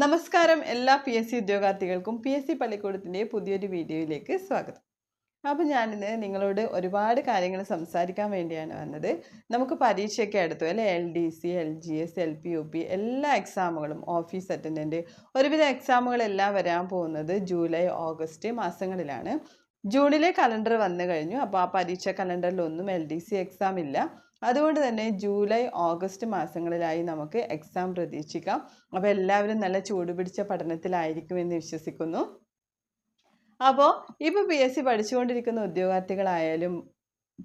നമസ്കാരം എല്ലാ P S C ഉദ്യോഗാർത്ഥികൾക്കും പി എസ് സി പള്ളിക്കൂടത്തിന്റെ പുതിയൊരു വീഡിയോയിലേക്ക് സ്വാഗതം. അപ്പോൾ ഞാനിന്ന് നിങ്ങളോട് ഒരുപാട് കാര്യങ്ങൾ സംസാരിക്കാൻ വേണ്ടിയാണ് വന്നത്. നമുക്ക് പരീക്ഷയൊക്കെ അടുത്തു അല്ലേ? L D C L G S L P U P എല്ലാ എക്സാമുകളും ഓഫീസ് അറ്റൻഡന്റ് ഒരുവിധ എക്സാമുകളെല്ലാം വരാൻ പോകുന്നത് ജൂലൈ ഓഗസ്റ്റ് മാസങ്ങളിലാണ്. ജൂണിലെ കലണ്ടർ വന്നു കഴിഞ്ഞു. അപ്പോൾ ആ പരീക്ഷ കലണ്ടറിലൊന്നും എൽ ഡി സി എക്സാം ഇല്ല. അതുകൊണ്ട് തന്നെ ജൂലൈ ഓഗസ്റ്റ് മാസങ്ങളിലായി നമുക്ക് എക്സാം പ്രതീക്ഷിക്കാം. അപ്പോൾ എല്ലാവരും നല്ല ചൂടുപിടിച്ച പഠനത്തിലായിരിക്കുമെന്ന് വിശ്വസിക്കുന്നു. അപ്പോൾ ഇപ്പോൾ പി എസ് സി പഠിച്ചുകൊണ്ടിരിക്കുന്ന ഉദ്യോഗാർത്ഥികളായാലും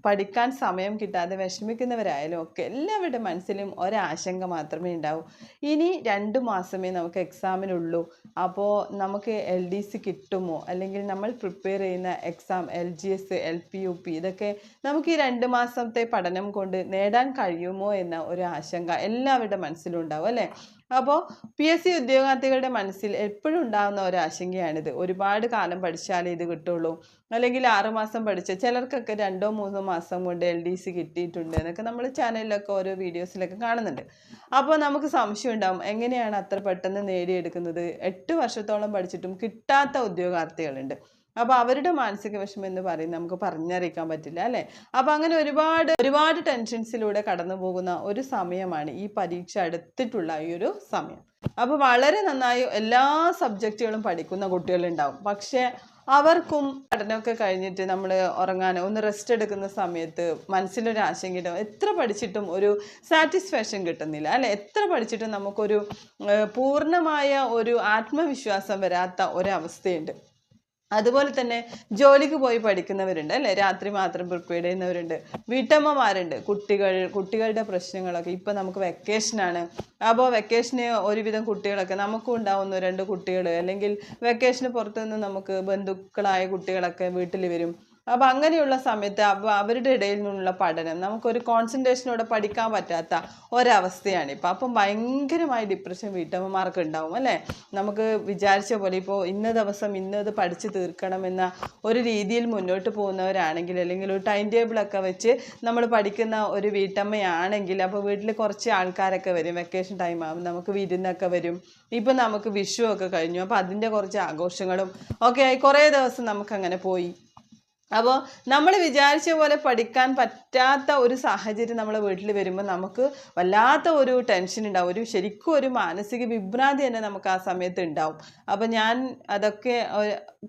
പഠിക്കാൻ സമയം കിട്ടാതെ വിഷമിക്കുന്നവരായാലും ഒക്കെ എല്ലാവരുടെ മനസ്സിലും ഒരാശങ്ക മാത്രമേ ഉണ്ടാവൂ. ഇനി രണ്ട് മാസമേ നമുക്ക് എക്സാമിനുള്ളൂ അപ്പോൾ നമുക്ക് എൽ ഡി സി കിട്ടുമോ? അല്ലെങ്കിൽ നമ്മൾ പ്രിപ്പയർ ചെയ്യുന്ന exam L G S L P U P ഇതൊക്കെ നമുക്ക് ഈ രണ്ട് മാസത്തെ പഠനം കൊണ്ട് നേടാൻ കഴിയുമോ എന്ന ഒരു ആശങ്ക എല്ലാവരുടെ മനസ്സിലും ഉണ്ടാവും അല്ലേ? അപ്പോൾ പി എസ് സി ഉദ്യോഗാർത്ഥികളുടെ മനസ്സിൽ എപ്പോഴും ഉണ്ടാകുന്ന ഒരു ആശങ്കയാണിത്. ഒരുപാട് കാലം പഠിച്ചാലേ ഇത് കിട്ടുള്ളൂ. അല്ലെങ്കിൽ ആറുമാസം പഠിച്ച ചിലർക്കൊക്കെ രണ്ടോ മൂന്നോ മാസം കൊണ്ട് എൽ ഡി സി കിട്ടിയിട്ടുണ്ട് എന്നൊക്കെ നമ്മൾ ചാനലിലൊക്കെ ഓരോ വീഡിയോസിലൊക്കെ കാണുന്നുണ്ട്. അപ്പോൾ നമുക്ക് സംശയം ഉണ്ടാവും എങ്ങനെയാണ് അത്ര പെട്ടെന്ന് നേടിയെടുക്കുന്നത്? എട്ട് വർഷത്തോളം പഠിച്ചിട്ടും കിട്ടാത്ത ഉദ്യോഗാർത്ഥികളുണ്ട്. അപ്പോൾ അവരുടെ മാനസിക വിഷമം എന്ന് പറയും നമുക്ക് പറഞ്ഞറിയിക്കാൻ പറ്റില്ല അല്ലേ? അപ്പോൾ അങ്ങനെ ഒരുപാട് ഒരുപാട് ടെൻഷൻസിലൂടെ കടന്നു പോകുന്ന ഒരു സമയമാണ് ഈ പരീക്ഷ അടുത്തിട്ടുള്ള ഈ ഒരു സമയം. അപ്പോൾ വളരെ നന്നായി എല്ലാ സബ്ജക്റ്റുകളും പഠിക്കുന്ന കുട്ടികളുണ്ടാവും. പക്ഷേ അവർക്കും പഠനമൊക്കെ കഴിഞ്ഞിട്ട് നമ്മൾ ഉറങ്ങാൻ ഒന്ന് റെസ്റ്റ് എടുക്കുന്ന സമയത്ത് മനസ്സിലൊരു ആശങ്കയുണ്ടാവും എത്ര പഠിച്ചിട്ടും ഒരു സാറ്റിസ്ഫാക്ഷൻ കിട്ടുന്നില്ല അല്ലെ? എത്ര പഠിച്ചിട്ടും നമുക്കൊരു പൂർണമായ ഒരു ആത്മവിശ്വാസം വരാത്ത ഒരവസ്ഥയുണ്ട്. അതുപോലെ തന്നെ ജോലിക്ക് പോയി പഠിക്കുന്നവരുണ്ട് അല്ലേ? രാത്രി മാത്രം പ്രിപ്പയർ ചെയ്യുന്നവരുണ്ട്. വീട്ടമ്മമാരുണ്ട്. കുട്ടികൾ കുട്ടികളുടെ പ്രശ്നങ്ങളൊക്കെ. ഇപ്പം നമുക്ക് വെക്കേഷനാണ് അപ്പോൾ വെക്കേഷന് ഒരുവിധം കുട്ടികളൊക്കെ നമുക്കും ഉണ്ടാവുന്ന. രണ്ട് കുട്ടികൾ അല്ലെങ്കിൽ വെക്കേഷന് പുറത്തുനിന്ന് നമുക്ക് ബന്ധുക്കളായ കുട്ടികളൊക്കെ വീട്ടിൽ വരും. അപ്പോൾ അങ്ങനെയുള്ള സമയത്ത് അവരുടെ ഇടയിൽ നിന്നുള്ള പഠനം നമുക്കൊരു കോൺസെൻട്രേഷനോടെ പഠിക്കാൻ പറ്റാത്ത ഒരവസ്ഥയാണ് ഇപ്പോൾ അപ്പം ഭയങ്കരമായ ഡിപ്രഷൻ വീട്ടമ്മമാർക്ക് ഉണ്ടാവും അല്ലേ? നമുക്ക് വിചാരിച്ച പോലെ ഇപ്പോൾ ഇന്ന ദിവസം ഇന്നത് പഠിച്ച് തീർക്കണമെന്ന ഒരു രീതിയിൽ മുന്നോട്ട് പോകുന്നവരാണെങ്കിൽ അല്ലെങ്കിൽ ഒരു ടൈം ടേബിളൊക്കെ വെച്ച് നമ്മൾ പഠിക്കുന്ന ഒരു വീട്ടമ്മയാണെങ്കിൽ അപ്പോൾ വീട്ടിൽ കുറച്ച് ആൾക്കാരൊക്കെ വരും വെക്കേഷൻ ടൈം ആകും നമുക്ക് വിരുന്നൊക്കെ വരും. ഇപ്പം നമുക്ക് വിഷു ഒക്കെ കഴിഞ്ഞു അപ്പോൾ അതിന്റെ കുറച്ച് ആഘോഷങ്ങളും ഒക്കെ ആയി കുറേ ദിവസം നമുക്കങ്ങനെ പോയി. അപ്പോൾ നമ്മൾ വിചാരിച്ച പോലെ പഠിക്കാൻ പറ്റാത്ത ഒരു സാഹചര്യം നമ്മൾ വീട്ടിൽ വരുമ്പോൾ നമുക്ക് വല്ലാത്ത ഒരു ടെൻഷൻ ഉണ്ടാവും. ഒരു ശരിക്കും ഒരു മാനസിക വിഭ്രാന്തി തന്നെ നമുക്ക് ആ സമയത്ത് ഉണ്ടാവും. അപ്പോൾ ഞാൻ അതൊക്കെ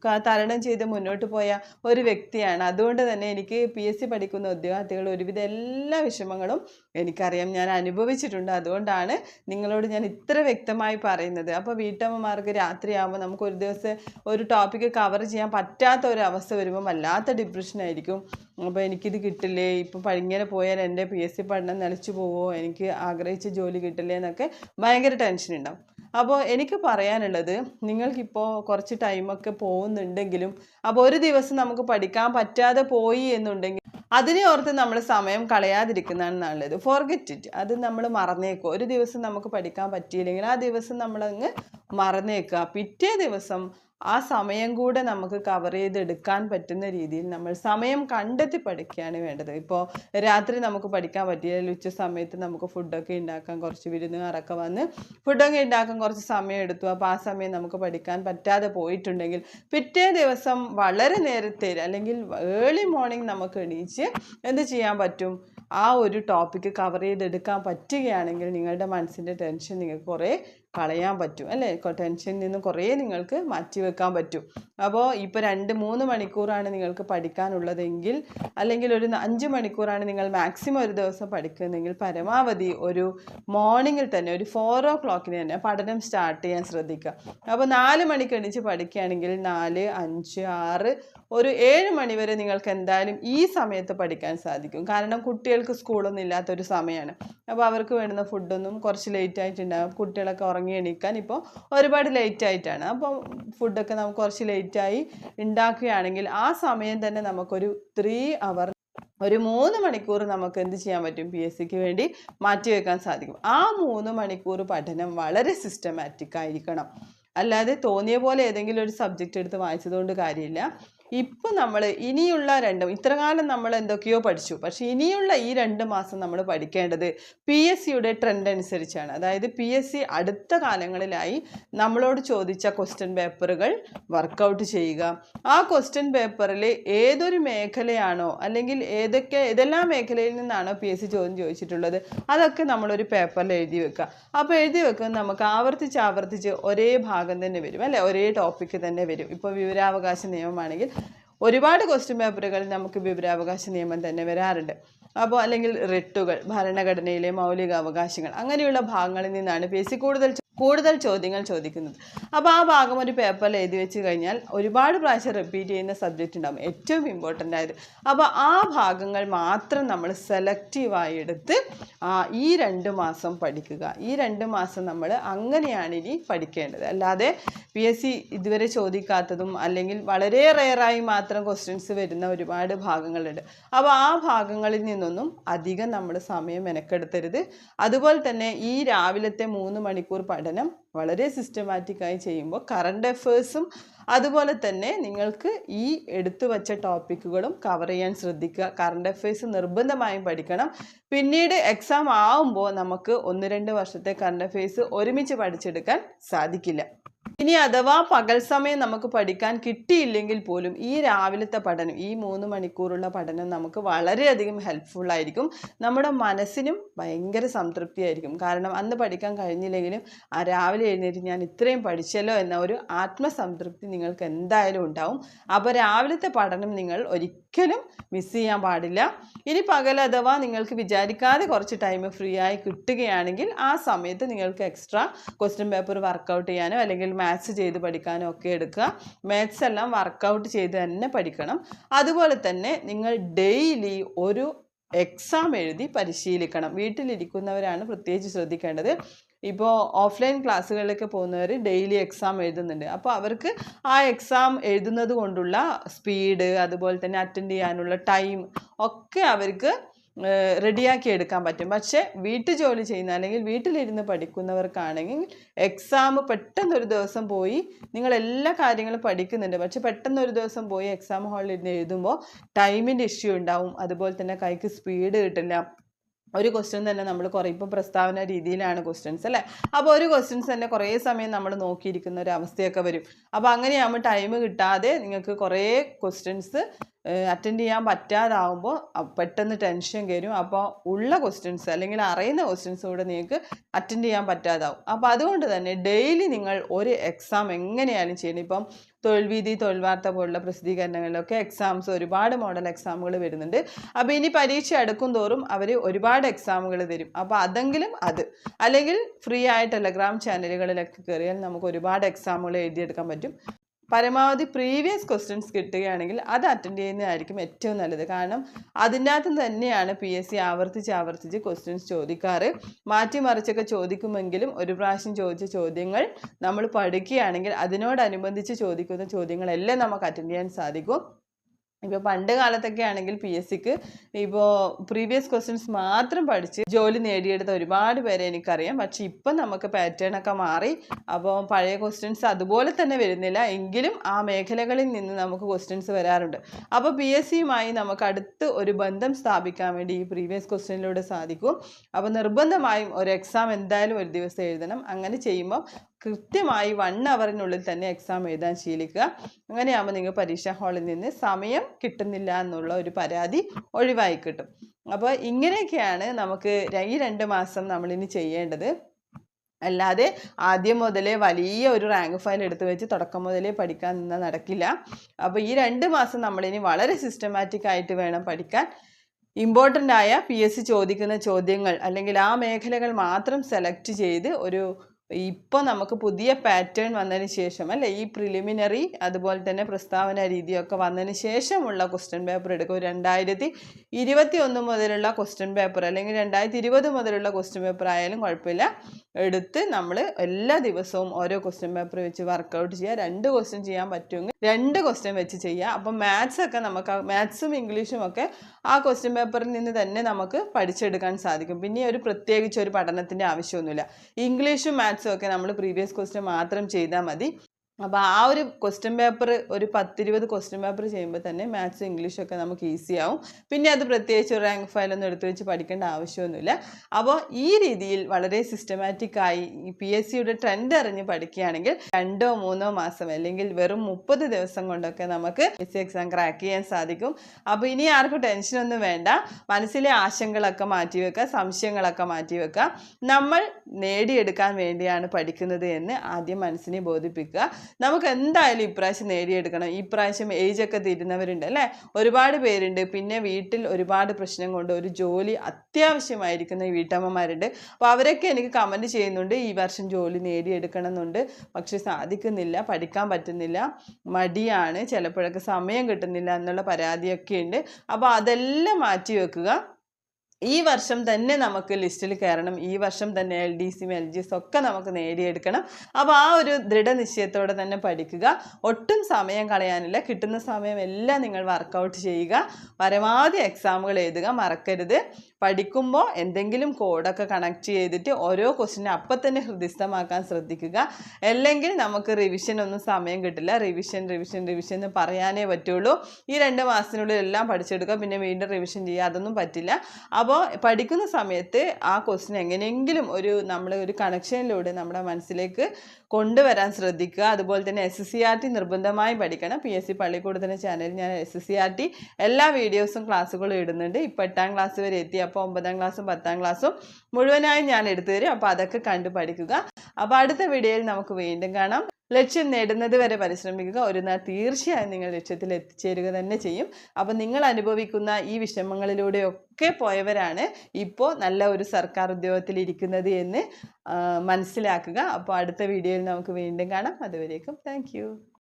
തരണം ചെയ്ത് മുന്നോട്ട് പോയ ഒരു വ്യക്തിയാണ്. അതുകൊണ്ട് തന്നെ എനിക്ക് പി എസ് സി പഠിക്കുന്ന ഉദ്യോഗാർത്ഥികൾ ഒരുവിധ എല്ലാ വിഷമങ്ങളും എനിക്കറിയാം. ഞാൻ അനുഭവിച്ചിട്ടുണ്ട്. അതുകൊണ്ടാണ് നിങ്ങളോട് ഞാൻ ഇത്ര വ്യക്തമായി പറയുന്നത്. അപ്പോൾ വീട്ടമ്മമാർക്ക് രാത്രിയാകുമ്പോൾ നമുക്ക് ഒരു ദിവസം ഒരു ടോപ്പിക്ക് കവർ ചെയ്യാൻ പറ്റാത്ത ഒരു അവസ്ഥ വരുമ്പോൾ വല്ലാത്ത ഡിപ്രഷൻ ആയിരിക്കും. അപ്പോൾ എനിക്കിത് കിട്ടില്ലേ? ഇപ്പോൾ പഴിങ്ങനെ പോയാൽ എന്റെ പി എസ് സി പഠനം നിലച്ചു പോവോ? എനിക്ക് ആഗ്രഹിച്ച ജോലി കിട്ടില്ലേ എന്നൊക്കെ ഭയങ്കര ടെൻഷൻ ഉണ്ടാവും അപ്പോൾ എനിക്ക് പറയാനുള്ളത് നിങ്ങൾക്കിപ്പോൾ കുറച്ച് ടൈമൊക്കെ പോകുന്നുണ്ടെങ്കിലും അപ്പോൾ ഒരു ദിവസം നമുക്ക് പഠിക്കാൻ പറ്റാതെ പോയി എന്നുണ്ടെങ്കിൽ അതിനെ ഓർത്ത് നമ്മൾ സമയം കളയാതിരിക്കുന്നതാണ് നല്ലത്. ഫോർഗെറ്റ് ഇറ്റ് അത് നമ്മൾ മറന്നേക്കുക. ഒരു ദിവസം നമുക്ക് പഠിക്കാൻ പറ്റിയില്ലെങ്കിൽ ആ ദിവസം നമ്മളങ്ങ് മറന്നേക്കുക. പിറ്റേ ദിവസം ആ സമയം കൂടെ നമുക്ക് കവർ ചെയ്തെടുക്കാൻ പറ്റുന്ന രീതിയിൽ നമ്മൾ സമയം കണ്ടെത്തി പഠിക്കുകയാണ് വേണ്ടത്. ഇപ്പോൾ രാത്രി നമുക്ക് പഠിക്കാൻ പറ്റിയില്ലെങ്കിൽ ഉച്ച സമയത്ത് നമുക്ക് ഫുഡൊക്കെ ഉണ്ടാക്കാൻ കുറച്ച് വിരുന്നുകാരൊക്കെ വന്ന് ഫുഡൊക്കെ ഉണ്ടാക്കാൻ കുറച്ച് സമയം എടുത്തു. അപ്പോൾ ആ സമയം നമുക്ക് പഠിക്കാൻ പറ്റാതെ പോയിട്ടുണ്ടെങ്കിൽ പിറ്റേ ദിവസം വളരെ നേരത്തെ അല്ലെങ്കിൽ ഏർലി മോർണിംഗ് നമുക്ക് എണീച്ച് എന്ത് ചെയ്യാൻ പറ്റും? ആ ഒരു ടോപ്പിക്ക് കവർ ചെയ്തെടുക്കാൻ പറ്റുകയാണെങ്കിൽ നിങ്ങളുടെ മനസ്സിന്റെ ടെൻഷൻ നിങ്ങൾക്ക് കുറേ കളയാൻ പറ്റും അല്ലേ? ടെൻഷനിൽ നിന്ന് കുറേ നിങ്ങൾക്ക് മാറ്റി വെക്കാൻ പറ്റും. അപ്പോൾ ഇപ്പോൾ രണ്ട് മൂന്ന് മണിക്കൂറാണ് നിങ്ങൾക്ക് പഠിക്കാനുള്ളതെങ്കിൽ അല്ലെങ്കിൽ ഒരു അഞ്ച് മണിക്കൂറാണ് നിങ്ങൾ മാക്സിമം ഒരു ദിവസം പഠിക്കുന്നതെങ്കിൽ പരമാവധി ഒരു മോർണിംഗിൽ തന്നെ ഒരു ഫോർ ഓ ക്ലോക്കിന് തന്നെ പഠനം സ്റ്റാർട്ട് ചെയ്യാൻ ശ്രദ്ധിക്കുക. അപ്പോൾ നാല് മണിക്ക് എണീച്ച് പഠിക്കുകയാണെങ്കിൽ നാല് അഞ്ച് ആറ് ഒരു ഏഴ് മണിവരെ നിങ്ങൾക്ക് എന്തായാലും ഈ സമയത്ത് പഠിക്കാൻ സാധിക്കും. കാരണം കുട്ടികൾക്ക് സ്കൂളൊന്നും ഇല്ലാത്തൊരു സമയമാണ് അപ്പോൾ അവർക്ക് വേണ്ടുന്ന ഫുഡൊന്നും കുറച്ച് ലേറ്റ് ആയിട്ടുണ്ടാകും കുട്ടികളൊക്കെ ഉറങ്ങി എണീക്കാൻ ഇപ്പോൾ ഒരുപാട് ലേറ്റ് ആയിട്ടാണ്. അപ്പോൾ ഫുഡൊക്കെ നമുക്ക് കുറച്ച് ലേറ്റായി ഉണ്ടാക്കുകയാണെങ്കിൽ ആ സമയം തന്നെ നമുക്കൊരു ത്രീ അവർ ഒരു മൂന്ന് മണിക്കൂർ നമുക്ക് എന്ത് ചെയ്യാൻ പറ്റും? പി എസ് സിക്ക് വേണ്ടി മാറ്റിവെക്കാൻ സാധിക്കും. ആ മൂന്ന് മണിക്കൂർ പഠനം വളരെ സിസ്റ്റമാറ്റിക് ആയിരിക്കണം. അല്ലാതെ തോന്നിയ പോലെ ഏതെങ്കിലും ഒരു സബ്ജക്റ്റ് എടുത്ത് വായിച്ചതുകൊണ്ട് കാര്യമില്ല. ഇപ്പം നമ്മൾ ഇനിയുള്ള രണ്ടും ഇത്ര കാലം നമ്മൾ എന്തൊക്കെയോ പഠിച്ചു. പക്ഷെ ഇനിയുള്ള ഈ രണ്ട് മാസം നമ്മൾ പഠിക്കേണ്ടത് പി എസ് സിയുടെ ട്രെൻഡ് അനുസരിച്ചാണ്. അതായത് പി എസ് സി അടുത്ത കാലങ്ങളിലായി നമ്മളോട് ചോദിച്ച ക്വസ്റ്റ്യൻ പേപ്പറുകൾ വർക്കൗട്ട് ചെയ്യുക. ആ ക്വസ്റ്റ്യൻ പേപ്പറിൽ ഏതൊരു മേഖലയാണോ അല്ലെങ്കിൽ ഏതൊക്കെ ഏതെല്ലാം മേഖലയിൽ നിന്നാണോ പി എസ് സി ചോദ്യം ചോദിച്ചിട്ടുള്ളത് അതൊക്കെ നമ്മളൊരു പേപ്പറിൽ എഴുതി വെക്കുക. അപ്പോൾ എഴുതി വെക്കുമ്പോൾ നമുക്ക് ആവർത്തിച്ച് ആവർത്തിച്ച് ഒരേ ഭാഗം തന്നെ വരും അല്ലേ? ഒരേ ടോപ്പിക്ക് തന്നെ വരും. ഇപ്പോൾ വിവരാവകാശ നിയമമാണെങ്കിൽ ഒരുപാട് ക്വസ്റ്റ്യൻ പേപ്പറുകളിൽ നമുക്ക് വിവരാവകാശ നിയമം തന്നെ വരാറുണ്ട്. അപ്പോൾ അല്ലെങ്കിൽ റിട്ടുകൾ ഭരണഘടനയിലെ മൗലിക അവകാശങ്ങൾ അങ്ങനെയുള്ള ഭാഗങ്ങളിൽ നിന്നാണ് പി എസ് സി കൂടുതൽ കൂടുതൽ ചോദ്യങ്ങൾ ചോദിക്കുന്നത്. അപ്പോൾ ആ ഭാഗം ഒരു പേപ്പറിൽ എഴുതി വെച്ച് കഴിഞ്ഞാൽ ഒരുപാട് പ്രാവശ്യം റിപ്പീറ്റ് ചെയ്യുന്ന സബ്ജക്റ്റ് ഉണ്ടാകും ഏറ്റവും ഇമ്പോർട്ടന്റ് ആയത്. അപ്പോൾ ആ ഭാഗങ്ങൾ മാത്രം നമ്മൾ സെലക്റ്റീവായി എടുത്ത് ഈ രണ്ട് മാസം പഠിക്കുക. ഈ രണ്ട് മാസം നമ്മൾ അങ്ങനെയാണ് ഇനി പഠിക്കേണ്ടത്. അല്ലാതെ പി എസ് സി ഇതുവരെ ചോദിക്കാത്തതും അല്ലെങ്കിൽ വളരെ റെയറായി മാത്രം ക്വസ്റ്റ്യൻസ് വരുന്ന ഒരുപാട് ഭാഗങ്ങളുണ്ട്. അപ്പോൾ ആ ഭാഗങ്ങളിൽ നിന്നൊന്നും അധികം നമ്മൾ സമയം മെനക്കെടുത്തരുത്. അതുപോലെ തന്നെ ഈ രാവിലത്തെ മൂന്ന് മണിക്കൂർ പഠനം വളരെ സിസ്റ്റമാറ്റിക്കായി ചെയ്യുമ്പോൾ കറണ്ട് അഫേഴ്സും അതുപോലെ തന്നെ നിങ്ങൾക്ക് ഈ എടുത്തു വച്ച ടോപ്പിക്കുകളും കവർ ചെയ്യാൻ ശ്രദ്ധിക്കുക. കറണ്ട് അഫയേഴ്സ് നിർബന്ധമായും പഠിക്കണം. പിന്നീട് എക്സാം ആവുമ്പോൾ നമുക്ക് ഒന്ന് രണ്ട് വർഷത്തെ കറണ്ട് അഫയേഴ്സ് ഒരുമിച്ച് പഠിച്ചെടുക്കാൻ സാധിക്കില്ല. ഇനി അഥവാ പകൽ സമയം നമുക്ക് പഠിക്കാൻ കിട്ടിയില്ലെങ്കിൽ പോലും ഈ രാവിലത്തെ പഠനം ഈ മൂന്ന് മണിക്കൂറുള്ള പഠനം നമുക്ക് വളരെയധികം ഹെൽപ്ഫുൾ ആയിരിക്കും. നമ്മുടെ മനസ്സിനും ഭയങ്കര സംതൃപ്തിയായിരിക്കും. കാരണം അന്ന് പഠിക്കാൻ കഴിഞ്ഞില്ലെങ്കിലും ആ രാവിലെ എഴുന്നേറ്റ് ഞാൻ ഇത്രയും പഠിച്ചല്ലോ എന്ന ഒരു ആത്മസംതൃപ്തി നിങ്ങൾക്ക് എന്തായാലും ഉണ്ടാവും. അപ്പോൾ രാവിലത്തെ പഠനം നിങ്ങൾ ഒരിക്കലും മിസ് ചെയ്യാൻ പാടില്ല. ഇനി പകൽ അഥവാ നിങ്ങൾക്ക് വിചാരിക്കാതെ കുറച്ച് ടൈം ഫ്രീ ആയി കിട്ടുകയാണെങ്കിൽ ആ സമയത്ത് നിങ്ങൾക്ക് എക്സ്ട്രാ ക്വസ്റ്റ്യൻ പേപ്പർ വർക്കൗട്ട് ചെയ്യാനോ അല്ലെങ്കിൽ മാത്സ് ചെയ്ത് പഠിക്കാനോ ഒക്കെ എടുക്കുക. മാത്സ് എല്ലാം വർക്കൗട്ട് ചെയ്ത് തന്നെ പഠിക്കണം. അതുപോലെ തന്നെ നിങ്ങൾ ഡെയിലി ഒരു എക്സാം എഴുതി പരിശീലിക്കണം. വീട്ടിലിരിക്കുന്നവരാണ് പ്രത്യേകിച്ച് ശ്രദ്ധിക്കേണ്ടത്. ഇപ്പോൾ ഓഫ്ലൈൻ ക്ലാസ്സുകളിലൊക്കെ പോകുന്നവർ ഡെയിലി എക്സാം എഴുതുന്നുണ്ട്. അപ്പോൾ അവർക്ക് ആ എക്സാം എഴുതുന്നത് കൊണ്ടുള്ള സ്പീഡ് അതുപോലെ തന്നെ അറ്റൻഡ് ചെയ്യാനുള്ള ടൈം ഒക്കെ അവർക്ക് റെഡിയാക്കി എടുക്കാൻ പറ്റും. പക്ഷേ വീട്ടു ജോലി ചെയ്യുന്ന അല്ലെങ്കിൽ വീട്ടിലിരുന്ന് പഠിക്കുന്നവർക്കാണെങ്കിൽ എക്സാം പെട്ടെന്നൊരു ദിവസം പോയി നിങ്ങൾ എല്ലാ കാര്യങ്ങളും പഠിക്കുന്നുണ്ട്. പക്ഷെ പെട്ടെന്നൊരു ദിവസം പോയി എക്സാം ഹാളിൽ ഇരുന്ന് എഴുതുമ്പോൾ ടൈമിന്റെ ഇഷ്യൂ ഉണ്ടാവും. അതുപോലെ തന്നെ കൈക്ക് സ്പീഡ് കിട്ടില്ല. ഒരു ക്വസ്റ്റ്യൻ തന്നെ നമ്മൾ കുറേ ഇപ്പോൾ പ്രസ്താവന രീതിയിലാണ് ക്വസ്റ്റ്യൻസ് അല്ലേ? അപ്പോൾ ഒരു ക്വസ്റ്റ്യൻസ് തന്നെ കുറേ സമയം നമ്മൾ നോക്കിയിരിക്കുന്ന ഒരു അവസ്ഥയൊക്കെ വരും. അപ്പോൾ അങ്ങനെയാകുമ്പോൾ ടൈം കിട്ടാതെ നിങ്ങൾക്ക് കുറേ ക്വസ്റ്റ്യൻസ് അറ്റൻഡ് ചെയ്യാൻ പറ്റാതാവുമ്പോൾ പെട്ടെന്ന് ടെൻഷൻ കയറും അപ്പോൾ ഉള്ള ക്വസ്റ്റ്യൻസ് അല്ലെങ്കിൽ അറിയുന്ന ക്വസ്റ്റ്യൻസ് കൂടെ നിങ്ങൾക്ക് അറ്റൻഡ് ചെയ്യാൻ പറ്റാതാവും. അപ്പോൾ അതുകൊണ്ട് തന്നെ ഡെയിലി നിങ്ങൾ ഒരു എക്സാം എങ്ങനെയാലും ചെയ്യണം. ഇപ്പം തൊഴിൽ വീതി തൊഴിൽ വാർത്ത പോലുള്ള പ്രസിദ്ധീകരണങ്ങളിലൊക്കെ എക്സാംസ് ഒരുപാട് മോഡൽ എക്സാമുകൾ വരുന്നുണ്ട്. അപ്പോൾ ഇനി പരീക്ഷ അടുക്കും തോറും അവർ ഒരുപാട് എക്സാമുകൾ തരും. അപ്പോൾ അതെങ്കിലും അത്. അല്ലെങ്കിൽ ഫ്രീ ആയ ടെലഗ്രാം ചാനലുകളിലൊക്കെ കയറിയാൽ നമുക്ക് ഒരുപാട് എക്സാമുകൾ എഴുതിയെടുക്കാൻ പറ്റും. പരമാവധി പ്രീവിയസ് ക്വസ്റ്റ്യൻസ് കിട്ടുകയാണെങ്കിൽ അത് അറ്റൻഡ് ചെയ്യുന്നതായിരിക്കും ഏറ്റവും നല്ലത്. കാരണം അതിനകത്ത് തന്നെയാണ് പി എസ് സി ആവർത്തിച്ച് ആവർത്തിച്ച് ക്വസ്റ്റ്യൻസ് ചോദിക്കാറ്. മാറ്റിമറിച്ചൊക്കെ ചോദിക്കുമെങ്കിലും ഒരു പ്രാവശ്യം ചോദിച്ച ചോദ്യങ്ങൾ നമ്മൾ പഠിക്കുകയാണെങ്കിൽ അതിനോടനുബന്ധിച്ച് ചോദിക്കുന്ന ചോദ്യങ്ങളെല്ലാം നമുക്ക് അറ്റൻഡ് ചെയ്യാൻ സാധിക്കും. ഇപ്പോൾ പണ്ട് കാലത്തൊക്കെ ആണെങ്കിൽ പി എസ് സിക്ക് ഇപ്പോൾ പ്രീവിയസ് ക്വസ്റ്റ്യൻസ് മാത്രം പഠിച്ച് ജോലി നേടിയെടുത്ത ഒരുപാട് പേരെ എനിക്കറിയാം. പക്ഷേ ഇപ്പം നമുക്ക് പാറ്റേൺ ഒക്കെ മാറി. അപ്പോൾ പഴയ ക്വസ്റ്റ്യൻസ് അതുപോലെ തന്നെ വരുന്നില്ല. എങ്കിലും ആ മേഖലകളിൽ നിന്ന് നമുക്ക് ക്വസ്റ്റ്യൻസ് വരാറുണ്ട്. അപ്പോൾ പി എസ് സിയുമായി നമുക്ക് അടുത്ത് ഒരു ബന്ധം സ്ഥാപിക്കാൻ വേണ്ടി ഈ പ്രീവിയസ് ക്വസ്റ്റ്യനിലൂടെ സാധിക്കും. അപ്പോൾ നിർബന്ധമായും ഒരു എക്സാം എന്തായാലും ഒരു ദിവസം എഴുതണം. അങ്ങനെ ചെയ്യുമ്പോൾ കൃത്യമായി വൺ അവറിനുള്ളിൽ തന്നെ എക്സാം എഴുതാൻ ശീലിക്കുക. അങ്ങനെയാകുമ്പോൾ നിങ്ങൾ പരീക്ഷാ ഹാളിൽ നിന്ന് സമയം കിട്ടുന്നില്ല എന്നുള്ള ഒരു പരാതി ഒഴിവായി കിട്ടും. അപ്പോൾ ഇങ്ങനെയൊക്കെയാണ് നമുക്ക് ഈ രണ്ട് മാസം നമ്മളിനി ചെയ്യേണ്ടത്. അല്ലാതെ ആദ്യം മുതലേ വലിയ ഒരു റാങ്ക് ഫയൽ എടുത്തു വെച്ച് തുടക്കം മുതലേ പഠിക്കാൻ നിന്നാൽ നടക്കില്ല. അപ്പോൾ ഈ രണ്ട് മാസം നമ്മളിനി വളരെ സിസ്റ്റമാറ്റിക് ആയിട്ട് വേണം പഠിക്കാൻ. ഇമ്പോർട്ടന്റ് ആയ പി എസ് സി ചോദിക്കുന്ന ചോദ്യങ്ങൾ അല്ലെങ്കിൽ ആ മേഖലകൾ മാത്രം സെലക്ട് ചെയ്ത് ഒരു ഇപ്പോൾ നമുക്ക് പുതിയ പാറ്റേൺ വന്നതിന് ശേഷം അല്ലേ? ഈ പ്രിലിമിനറി അതുപോലെ തന്നെ പ്രസ്താവന രീതിയൊക്കെ വന്നതിന് ശേഷമുള്ള ക്വസ്റ്റ്യൻ പേപ്പർ എടുക്കും രണ്ടായിരത്തി ഇരുപത്തി ഒന്ന് മുതലുള്ള ക്വസ്റ്റ്യൻ പേപ്പർ അല്ലെങ്കിൽ രണ്ടായിരത്തി ഇരുപത് മുതലുള്ള ക്വസ്റ്റ്യൻ പേപ്പർ ആയാലും കുഴപ്പമില്ല. എടുത്ത് നമ്മൾ എല്ലാ ദിവസവും ഓരോ ക്വസ്റ്റ്യൻ പേപ്പർ വെച്ച് വർക്കൗട്ട് ചെയ്യുക. രണ്ട് ക്വസ്റ്റ്യൻ ചെയ്യാൻ പറ്റുമെങ്കിൽ രണ്ട് ക്വസ്റ്റ്യൻ വെച്ച് ചെയ്യുക. അപ്പം മാത്സ് ഒക്കെ നമുക്ക് മാത്സും ഇംഗ്ലീഷും ഒക്കെ ആ ക്വസ്റ്റ്യൻ പേപ്പറിൽ നിന്ന് തന്നെ നമുക്ക് പഠിച്ചെടുക്കാൻ സാധിക്കും. പിന്നെ ഒരു പ്രത്യേകിച്ച് ഒരു പഠനത്തിന്റെ ആവശ്യമൊന്നുമില്ല. ഇംഗ്ലീഷും ഒക്കെ നമ്മൾ പ്രീവിയസ് ക്വസ്റ്റ്യൻ മാത്രം ചെയ്താൽ മതി. അപ്പോൾ ആ ഒരു ക്വസ്റ്റ്യൻ പേപ്പർ ഒരു പത്തിരുപത് ക്വസ്റ്റ്യൻ പേപ്പർ ചെയ്യുമ്പോൾ തന്നെ മാത്സും ഇംഗ്ലീഷും ഒക്കെ നമുക്ക് ഈസി ആവും. പിന്നെ അത് പ്രത്യേകിച്ച് റാങ്ക് ഫയലൊന്നും എടുത്തു വെച്ച് പഠിക്കേണ്ട ആവശ്യമൊന്നുമില്ല. അപ്പോൾ ഈ രീതിയിൽ വളരെ സിസ്റ്റമാറ്റിക് ആയി ഈ പി എസ് സിയുടെ ട്രെൻഡ് അറിഞ്ഞ് പഠിക്കുകയാണെങ്കിൽ രണ്ടോ മൂന്നോ മാസം അല്ലെങ്കിൽ വെറും മുപ്പത് ദിവസം കൊണ്ടൊക്കെ നമുക്ക് എസ് എക്സാം ക്രാക്ക് ചെയ്യാൻ സാധിക്കും. അപ്പോൾ ഇനി ആർക്കും ടെൻഷനൊന്നും വേണ്ട. മനസ്സിലെ ആശങ്കകളൊക്കെ മാറ്റി വെക്കുക സംശയങ്ങളൊക്കെ മാറ്റി വെക്കുക. നമ്മൾ നേടിയെടുക്കാൻ വേണ്ടിയാണ് പഠിക്കുന്നത് എന്ന് ആദ്യം മനസ്സിനെ ബോധിപ്പിക്കുക. നമുക്ക് എന്തായാലും ഇപ്രാവശ്യം നേടിയെടുക്കണം. ഇപ്രാവശ്യം ഏജ് ഒക്കെ തീരുന്നവരുണ്ട് അല്ലേ? ഒരുപാട് പേരുണ്ട്. പിന്നെ വീട്ടിൽ ഒരുപാട് പ്രശ്നം കൊണ്ട് ഒരു ജോലി അത്യാവശ്യമായിരിക്കുന്ന ഈ വീട്ടമ്മമാരുണ്ട്. അപ്പോൾ അവരൊക്കെ എനിക്ക് കമന്റ് ചെയ്യുന്നുണ്ട്. ഈ വർഷം ജോലി നേടിയെടുക്കണം എന്നുണ്ട് പക്ഷേ സാധിക്കുന്നില്ല പഠിക്കാൻ പറ്റുന്നില്ല. മടിയാണ്. ചിലപ്പോഴൊക്കെ സമയം കിട്ടുന്നില്ല എന്നുള്ള പരാതിയൊക്കെ ഉണ്ട് അപ്പോൾ അതെല്ലാം മാറ്റി വെക്കുക ഈ വർഷം തന്നെ നമുക്ക് ലിസ്റ്റിൽ കയറണം ഈ വർഷം തന്നെ എൽ ഡി സിയും എൽ ജി ഒക്കെ നമുക്ക് നേടിയെടുക്കണം. അപ്പോൾ ആ ഒരു ദൃഢനിശ്ചയത്തോടെ തന്നെ പഠിക്കുക. ഒട്ടും സമയം കളയാനില്ല. കിട്ടുന്ന സമയം എല്ലാം നിങ്ങൾ വർക്കൗട്ട് ചെയ്യുക. പരമാവധി എക്സാമുകൾ എഴുതുക. മറക്കരുത്. പഠിക്കുമ്പോൾ എന്തെങ്കിലും കോഡൊക്കെ കണക്ട് ചെയ്തിട്ട് ഓരോ ക്വസ്റ്റിനും അപ്പം തന്നെ ഹൃദയസ്ഥമാക്കാൻ ശ്രദ്ധിക്കുക. അല്ലെങ്കിൽ നമുക്ക് റിവിഷൻ ഒന്നും സമയം കിട്ടില്ല. റിവിഷൻ റിവിഷൻ റിവിഷൻ എന്ന് പറയാനേ പറ്റുള്ളൂ. ഈ രണ്ട് മാസത്തിനുള്ളിൽ എല്ലാം പഠിച്ചെടുക്കുക. പിന്നെ വീണ്ടും റിവിഷൻ ചെയ്യുക. അതൊന്നും പറ്റില്ല. അപ്പോൾ പഠിക്കുന്ന സമയത്ത് ആ ക്വസ്റ്റ്യൻ എങ്ങനെയെങ്കിലും ഒരു നമ്മൾ ഒരു കണക്ഷനിലൂടെ നമ്മുടെ മനസ്സിലേക്ക് കൊണ്ടുവരാൻ ശ്രദ്ധിക്കുക. അതുപോലെ തന്നെ എസ് സി ആർ ടി നിർബന്ധമായും പഠിക്കണം. പി എസ് സി പള്ളിക്കൂടത്തിന്റെ ചാനലിൽ ഞാൻ എസ് സി ആർ ടി എല്ലാ വീഡിയോസും ക്ലാസ്സുകളും ഇടുന്നുണ്ട്. ഇപ്പോൾ എട്ടാം ക്ലാസ് വരെ എത്തി. അപ്പോൾ ഒമ്പതാം ക്ലാസ്സും പത്താം ക്ലാസ്സും മുഴുവനായും ഞാൻ എടുത്തു തരും. അപ്പോൾ അതൊക്കെ കണ്ടു പഠിക്കുക. അപ്പോൾ അടുത്ത വീഡിയോയിൽ നമുക്ക് വീണ്ടും കാണാം. ലക്ഷ്യം നേടുന്നത് വരെ പരിശ്രമിക്കുക. ഒരു നാൾ തീർച്ചയായും നിങ്ങൾ ലക്ഷ്യത്തിൽ എത്തിച്ചേരുക തന്നെ ചെയ്യും. അപ്പോൾ നിങ്ങൾ അനുഭവിക്കുന്ന ഈ വിഷമങ്ങളിലൂടെയൊക്കെ പോയവരാണ് ഇപ്പോൾ നല്ല ഒരു സർക്കാർ ഉദ്യോഗത്തിൽ ഇരിക്കുന്നത് എന്ന് മനസ്സിലാക്കുക. അപ്പോൾ അടുത്ത വീഡിയോയിൽ നമുക്ക് വീണ്ടും കാണാം. അതുവരേക്കും താങ്ക്